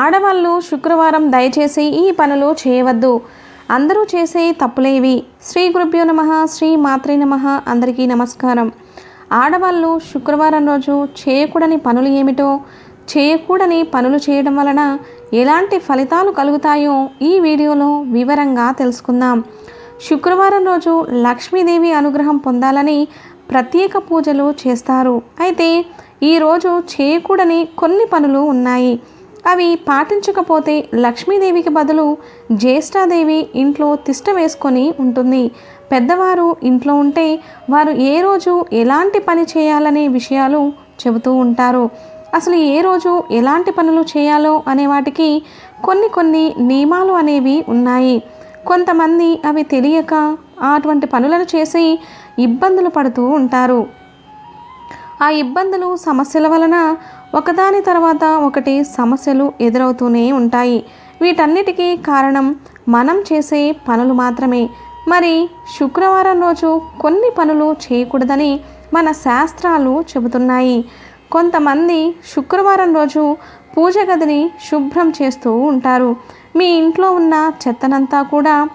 ఆడవాళ్ళు శుక్రవారం దయచేసి ఈ పనులు చేయవద్దు. అందరూ చేసే తప్పులేవి. శ్రీ గురుభ్యో నమ శ్రీ మాత్రే నమ అందరికీ నమస్కారం. ఆడవాళ్ళు శుక్రవారం రోజు చేయకూడని పనులు ఏమిటో చేయకూడని పనులు చేయడం వలన ఎలాంటి ఫలితాలు కలుగుతాయో ఈ వీడియోలో వివరంగా తెలుసుకుందాం. శుక్రవారం రోజు లక్ష్మీదేవి అనుగ్రహం పొందాలని ప్రత్యేక పూజలు చేస్తారు. అయితే ఈరోజు చేయకూడని కొన్ని పనులు ఉన్నాయి. అవి పాటించకపోతే లక్ష్మీదేవికి బదులు జ్యేష్ఠాదేవి ఇంట్లో తిష్ట వేసుకొని ఉంటుంది. పెద్దవారు ఇంట్లో ఉంటే వారు ఏ రోజు ఎలాంటి పని చేయాలనే విషయాలు చెబుతూ ఉంటారు. అసలు ఏ రోజు ఎలాంటి పనులు చేయాలో అనే వాటికి కొన్ని కొన్ని నియమాలు అనేవి ఉన్నాయి. కొంతమంది అవి తెలియక అటువంటి పనులను చేసి ఇబ్బందులు పడుతూ ఉంటారు. ఆ ఇబ్బందులు సమస్యల వలన ఒకదాని తర్వాత ఒకటి సమస్యలు ఎదురవుతూనే ఉంటాయి. వీటన్నిటికీ కారణం మనం చేసే పనులు మాత్రమే. మరి శుక్రవారం రోజు కొన్ని పనులు చేయకూడదని మన శాస్త్రాలు చెబుతున్నాయి. కొంతమంది శుక్రవారం రోజు పూజ గదిని శుభ్రం చేస్తూ ఉంటారు. మీ ఇంట్లో ఉన్న చెత్తనంతా కూడా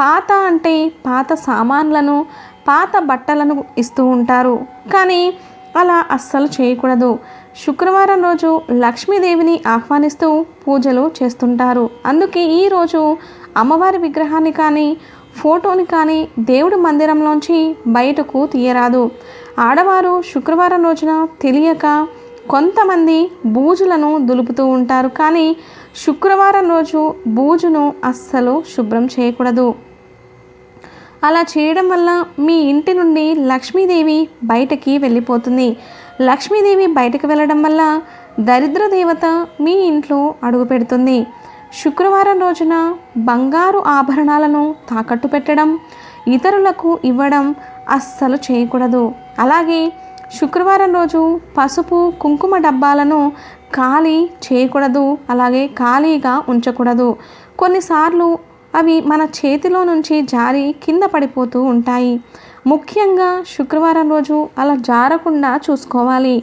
పాత అంటే పాత సామాన్లను పాత బట్టలను ఇస్తూ ఉంటారు. కానీ అలా అస్సలు చేయకూడదు. శుక్రవారం రోజు లక్ష్మీదేవిని ఆహ్వానిస్తూ పూజలు చేస్తుంటారు. అందుకే ఈరోజు అమ్మవారి విగ్రహాన్ని కానీ ఫోటోని కానీ దేవుడి మందిరంలోంచి బయటకు తీయరాదు. ఆడవారు శుక్రవారం రోజున తెలియక కొంతమంది బూజులను దులుపుతూ ఉంటారు. కానీ శుక్రవారం రోజు బూజును అస్సలు శుభ్రం చేయకూడదు. అలా చేయడం వల్ల మీ ఇంటి నుండి లక్ష్మీదేవి బయటకి వెళ్ళిపోతుంది. లక్ష్మీదేవి బయటకు వెళ్ళడం వల్ల దరిద్ర దేవత మీ ఇంట్లో అడుగు పెడుతుంది. శుక్రవారం రోజున బంగారు ఆభరణాలను తాకట్టు పెట్టడం ఇతరులకు ఇవ్వడం అస్సలు చేయకూడదు. అలాగే శుక్రవారం రోజు పసుపు కుంకుమ డబ్బాలను ఖాళీ చేయకూడదు అలాగే ఖాళీగా ఉంచకూడదు. కొన్నిసార్లు అవి మన చేతిలో నుంచి జారి కింద పడిపోతూ ఉంటాయి. ముఖ్యంగా శుక్రవారం రోజు అలా జారకుండా చూసుకోవాలి.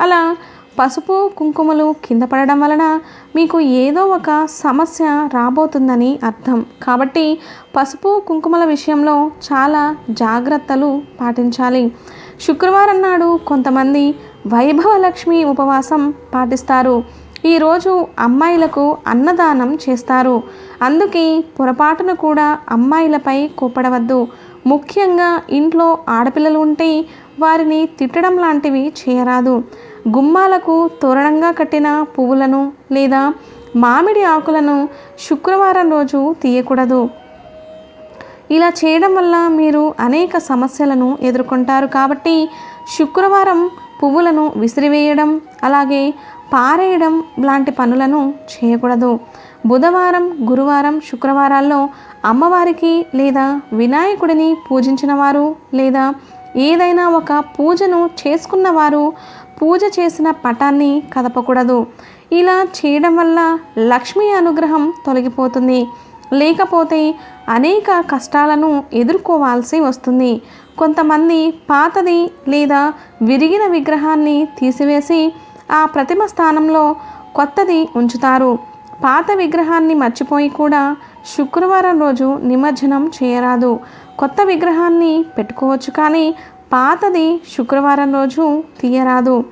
అలా పసుపు కుంకుమలు కింద పడడం వలన మీకు ఏదో ఒక సమస్య రాబోతుందని అర్థం. కాబట్టి పసుపు కుంకుమల విషయంలో చాలా జాగ్రత్తలు పాటించాలి. శుక్రవారం నాడు కొంతమంది వైభవలక్ష్మి ఉపవాసం పాటిస్తారు. ఈరోజు అమ్మాయిలకు అన్నదానం చేస్తారు. అందుకే పొరపాటున కూడా అమ్మాయిలపై కోపడవద్దు ముఖ్యంగా ఇంట్లో ఆడపిల్లలు ఉంటే వారిని తిట్టడం లాంటివి చేయరాదు. గుమ్మాలకు తోరణంగా కట్టిన పువ్వులను లేదా మామిడి ఆకులను శుక్రవారం రోజు తీయకూడదు. ఇలా చేయడం వల్ల మీరు అనేక సమస్యలను ఎదుర్కొంటారు కాబట్టి శుక్రవారం పువ్వులను విసిరివేయడం అలాగే పారేయడం లాంటి పనులను చేయకూడదు. బుధవారం గురువారం శుక్రవారాల్లో అమ్మవారికి లేదా వినాయకుడిని పూజించిన వారు లేదా ఏదైనా ఒక పూజను చేసుకున్నవారు పూజ చేసిన పటాన్ని కదపకూడదు. ఇలా చేయడం వల్ల లక్ష్మీ అనుగ్రహం తొలగిపోతుంది. లేకపోతే అనేక కష్టాలను ఎదుర్కోవాల్సి వస్తుంది. కొంతమంది పాతది లేదా విరిగిన విగ్రహాన్ని తీసివేసి ఆ ప్రతిమ స్థానంలో కొత్తది ఉంచుతారు. పాత విగ్రహాన్ని మర్చిపోయి కూడా శుక్రవారం రోజు నిమజ్జనం చేయరాదు. కొత్త విగ్రహాన్ని పెట్టుకోవచ్చు కానీ పాతది శుక్రవారం రోజు తీయరాదు.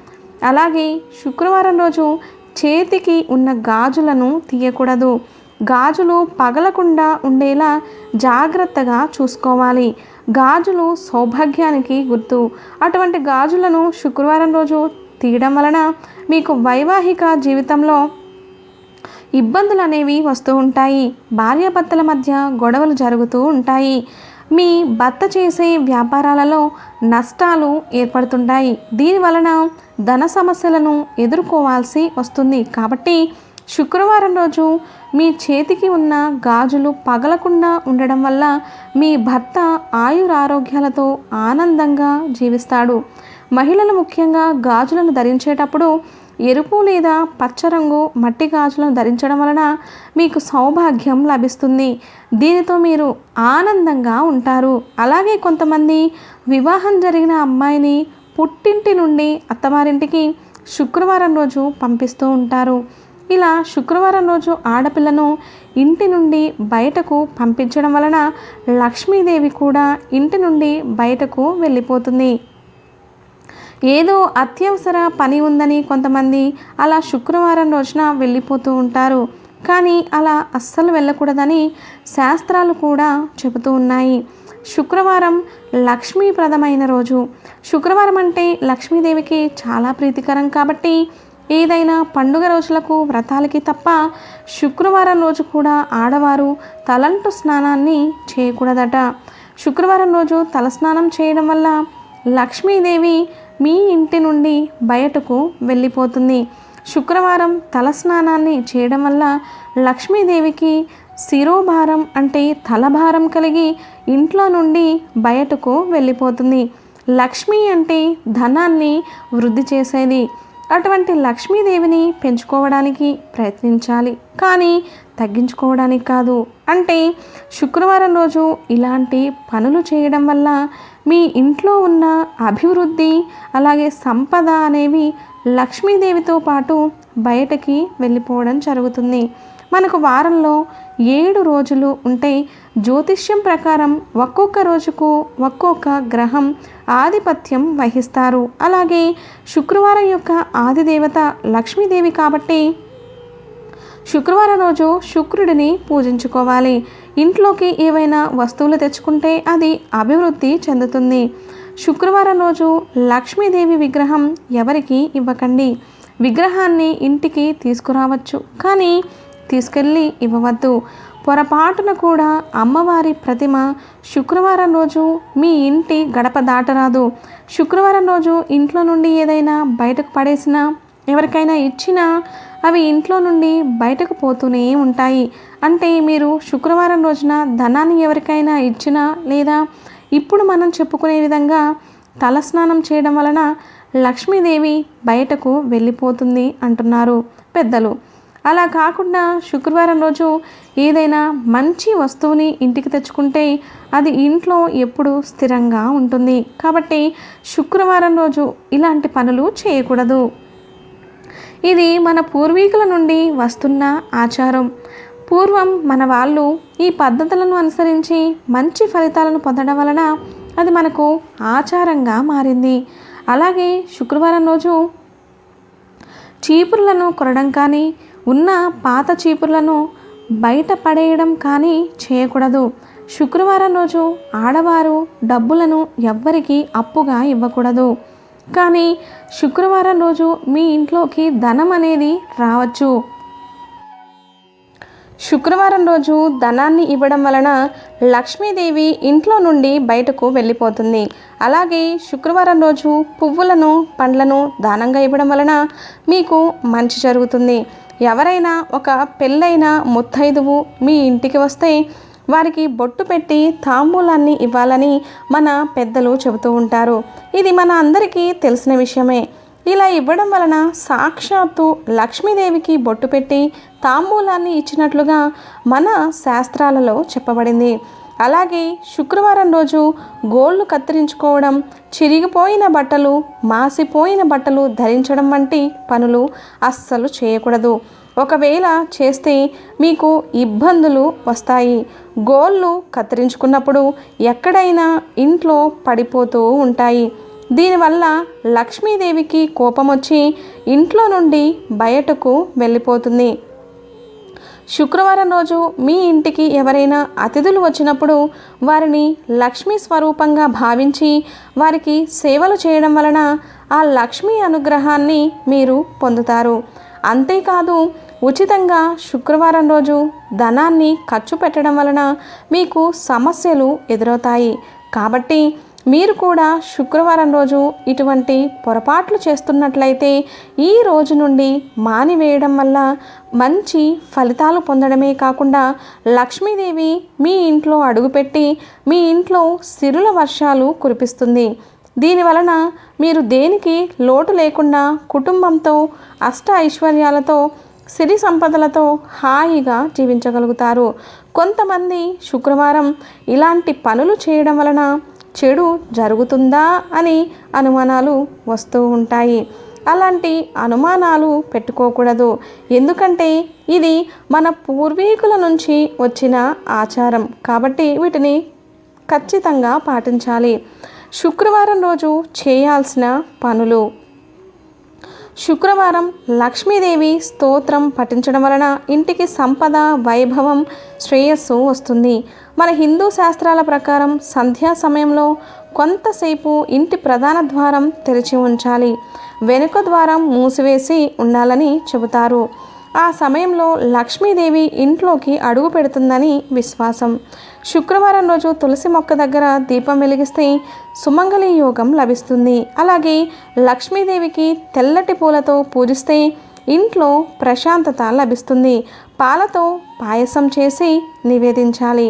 అలాగే శుక్రవారం రోజు చేతికి ఉన్న గాజులను తీయకూడదు. గాజులు పగలకుండా ఉండేలా జాగ్రత్తగా చూసుకోవాలి. గాజులు సౌభాగ్యానికి గుర్తు. అటువంటి గాజులను శుక్రవారం రోజు తీయడం వలన మీకు వైవాహిక జీవితంలో ఇబ్బందులు అనేవి వస్తూ ఉంటాయి. భార్యాభర్తల మధ్య గొడవలు జరుగుతూ ఉంటాయి. మీ భర్త చేసే వ్యాపారాలలో నష్టాలు ఏర్పడుతుంటాయి. దీని వలన ధన సమస్యలను ఎదుర్కోవాల్సి వస్తుంది. కాబట్టి శుక్రవారం రోజు మీ చేతికి ఉన్న గాజులు పగలకుండా ఉండడం వల్ల మీ భర్త ఆయురారోగ్యాలతో ఆనందంగా జీవిస్తాడు. మహిళలు ముఖ్యంగా గాజులను ధరించేటప్పుడు ఎరుపు లేదా పచ్చ రంగు మట్టి గాజులను ధరించడం వలన మీకు సౌభాగ్యం లభిస్తుంది. దీనితో మీరు ఆనందంగా ఉంటారు. అలాగే కొంతమంది వివాహం జరిగిన అమ్మాయిని పుట్టింటి నుండి అత్తవారింటికి శుక్రవారం రోజు పంపిస్తూ ఉంటారు. ఇలా శుక్రవారం రోజు ఆడపిల్లను ఇంటి నుండి బయటకు పంపించడం వలన లక్ష్మీదేవి కూడా ఇంటి నుండి బయటకు వెళ్ళిపోతుంది. ఏదో అత్యవసర పని ఉందని కొంతమంది అలా శుక్రవారం రోజున వెళ్ళిపోతూ ఉంటారు. కానీ అలా అస్సలు వెళ్ళకూడదని శాస్త్రాలు కూడా చెబుతూ ఉన్నాయి. శుక్రవారం లక్ష్మీప్రదమైన రోజు. శుక్రవారం అంటే లక్ష్మీదేవికి చాలా ప్రీతికరం కాబట్టి ఏదైనా పండుగ రోజులకు వ్రతాలకి తప్ప శుక్రవారం రోజు కూడా ఆడవారు తలంటు స్నానాన్ని చేయకూడదట. శుక్రవారం రోజు తలస్నానం చేయడం వల్ల లక్ష్మీదేవి మీ ఇంటి నుండి బయటకు వెళ్ళిపోతుంది. శుక్రవారం తలస్నానాన్ని చేయడం వల్ల లక్ష్మీదేవికి శిరోభారం అంటే తలభారం కలిగి ఇంట్లో నుండి బయటకు వెళ్ళిపోతుంది. లక్ష్మి అంటే ధనాన్ని వృద్ధి చేసేది. అటువంటి లక్ష్మీదేవిని పెంచుకోవడానికి ప్రయత్నించాలి. కానీ తగ్గించుకోవడానికి కాదు. అంటే శుక్రవారం రోజు ఇలాంటి పనులు చేయడం వల్ల మీ ఇంట్లో ఉన్న అభివృద్ధి అలాగే సంపద అనేవి లక్ష్మీదేవితో పాటు బయటకి వెళ్ళిపోవడం జరుగుతుంది. మనకు వారంలో ఏడు రోజులు ఉంటే జ్యోతిష్యం ప్రకారం ఒక్కొక్క రోజుకు ఒక్కొక్క గ్రహం ఆధిపత్యం వహిస్తారు. అలాగే శుక్రవారం యొక్క ఆదిదేవత లక్ష్మీదేవి కాబట్టి శుక్రవారం రోజు శుక్రుడిని పూజించుకోవాలి. ఇంట్లోకి ఏవైనా వస్తువులు తెచ్చుకుంటే అది అభివృద్ధి చెందుతుంది. శుక్రవారం రోజు లక్ష్మీదేవి విగ్రహం ఎవరికి ఇవ్వకండి. విగ్రహాన్ని ఇంటికి తీసుకురావచ్చు కానీ తీసుకెళ్ళి ఇవ్వవద్దు. పొరపాటున కూడా అమ్మవారి ప్రతిమ శుక్రవారం రోజు మీ ఇంటి గడప దాటరాదు. శుక్రవారం రోజు ఇంట్లో నుండి ఏదైనా బయటకు పడేసినా ఎవరికైనా ఇచ్చినా అవి ఇంట్లో నుండి బయటకు పోతూనే ఉంటాయి. అంటే మీరు శుక్రవారం రోజున ధనాన్ని ఎవరికైనా ఇచ్చినా లేదా ఇప్పుడు మనం చెప్పుకునే విధంగా తలస్నానం చేయడం వలన లక్ష్మీదేవి బయటకు వెళ్ళిపోతుంది అంటున్నారు పెద్దలు. అలా కాకుండా శుక్రవారం రోజు ఏదైనా మంచి వస్తువుని ఇంటికి తెచ్చుకుంటే అది ఇంట్లో ఎప్పుడు స్థిరంగా ఉంటుంది. కాబట్టి శుక్రవారం రోజు ఇలాంటి పనులు చేయకూడదు. ఇది మన పూర్వీకుల నుండి వస్తున్న ఆచారం. పూర్వం మన వాళ్ళు ఈ పద్ధతులను అనుసరించి మంచి ఫలితాలను పొందడం వలన అది మనకు ఆచారంగా మారింది. అలాగే శుక్రవారం రోజు చీపుర్లను కొనడం కానీ ఉన్న పాత చీపుర్లను బయట పడేయడం కానీ చేయకూడదు. శుక్రవారం రోజు ఆడవారు డబ్బులను ఎవ్వరికీ అప్పుగా ఇవ్వకూడదు. కానీ శుక్రవారం రోజు మీ ఇంట్లోకి ధనం అనేది రావచ్చు. శుక్రవారం రోజు ధనాన్ని ఇవ్వడం వలన లక్ష్మీదేవి ఇంట్లో నుండి బయటకు వెళ్ళిపోతుంది. అలాగే శుక్రవారం రోజు పువ్వులను పండ్లను దానంగా ఇవ్వడం వలన మీకు మంచి జరుగుతుంది. ఎవరైనా ఒక పెళ్ళైన ముత్తైదువు మీ ఇంటికి వస్తే వారికి బొట్టు పెట్టి తాంబూలాన్ని ఇవ్వాలని మన పెద్దలు చెబుతూ ఉంటారు. ఇది మన అందరికీ తెలిసిన విషయమే. ఇలా ఇవ్వడం వలన సాక్షాత్తు లక్ష్మీదేవికి బొట్టు పెట్టి తాంబూలాన్ని ఇచ్చినట్లుగా మన శాస్త్రాలలో చెప్పబడింది. అలాగే శుక్రవారం రోజు గోళ్ళు కత్తిరించుకోవడం చిరిగిపోయిన బట్టలు మాసిపోయిన బట్టలు ధరించడం వంటి పనులు అస్సలు చేయకూడదు. ఒకవేళ చేస్తే మీకు ఇబ్బందులు వస్తాయి. గోళ్ళు కత్తిరించుకున్నప్పుడు ఎక్కడైనా ఇంట్లో పడిపోతూ ఉంటాయి. దీనివల్ల లక్ష్మీదేవికి కోపం వచ్చి ఇంట్లో నుండి బయటకు వెళ్ళిపోతుంది. శుక్రవారం రోజు మీ ఇంటికి ఎవరైనా అతిథులు వచ్చినప్పుడు వారిని లక్ష్మీ స్వరూపంగా భావించి వారికి సేవలు చేయడం వలన ఆ లక్ష్మీ అనుగ్రహాన్ని మీరు పొందుతారు. అంతేకాదు ఉచితంగా శుక్రవారం రోజు ధనాన్ని ఖర్చు పెట్టడం వలన మీకు సమస్యలు ఎదురవుతాయి. కాబట్టి మీరు కూడా శుక్రవారం రోజు ఇటువంటి పొరపాట్లు చేస్తున్నట్లయితే ఈ రోజు నుండి మానివేయడం వల్ల మంచి ఫలితాలు పొందడమే కాకుండా లక్ష్మీదేవి మీ ఇంట్లో అడుగుపెట్టి మీ ఇంట్లో సిరుల వర్షాలు కురిపిస్తుంది. దీని వలన మీరు దేనికి లోటు లేకుండా కుటుంబంతో అష్ట ఐశ్వర్యాలతో సిరి సంపదలతో హాయిగా జీవించగలుగుతారు. కొంతమంది శుక్రవారం ఇలాంటి పనులు చేయడం వలన చెడు జరుగుతుందా అని అనుమానాలు వస్తూ ఉంటాయి. అలాంటి అనుమానాలు పెట్టుకోకూడదు. ఎందుకంటే ఇది మన పూర్వీకుల నుంచి వచ్చిన ఆచారం కాబట్టి వీటిని ఖచ్చితంగా పాటించాలి. శుక్రవారం రోజు చేయాల్సిన పనులు శుక్రవారం లక్ష్మీదేవి స్తోత్రం పఠించడం వలన ఇంటికి సంపద వైభవం శ్రేయస్సు వస్తుంది. మన హిందూ శాస్త్రాల ప్రకారం సంధ్యా సమయంలో కొంతసేపు ఇంటి ప్రధాన ద్వారం తెరిచి ఉంచాలి. వెనుక ద్వారం మూసివేసి ఉండాలని చెబుతారు. ఆ సమయంలో లక్ష్మీదేవి ఇంట్లోకి అడుగు పెడుతుందని విశ్వాసం. శుక్రవారం రోజు తులసి మొక్క దగ్గర దీపం వెలిగిస్తే సుమంగళి యోగం లభిస్తుంది. అలాగే లక్ష్మీదేవికి తెల్లటి పూలతో పూజిస్తే ఇంట్లో ప్రశాంతత లభిస్తుంది. పాలతో పాయసం చేసి నివేదించాలి.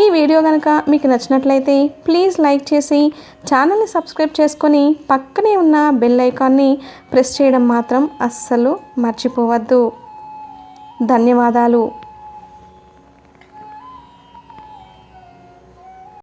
ఈ వీడియో కనుక మీకు నచ్చినట్లయితే ప్లీజ్ లైక్ చేసి ఛానల్ని సబ్స్క్రైబ్ చేసుకొని పక్కనే ఉన్న బెల్ ఐకాన్ని ప్రెస్ చేయడం మాత్రం అస్సలు మర్చిపోవద్దు. ధన్యవాదాలు.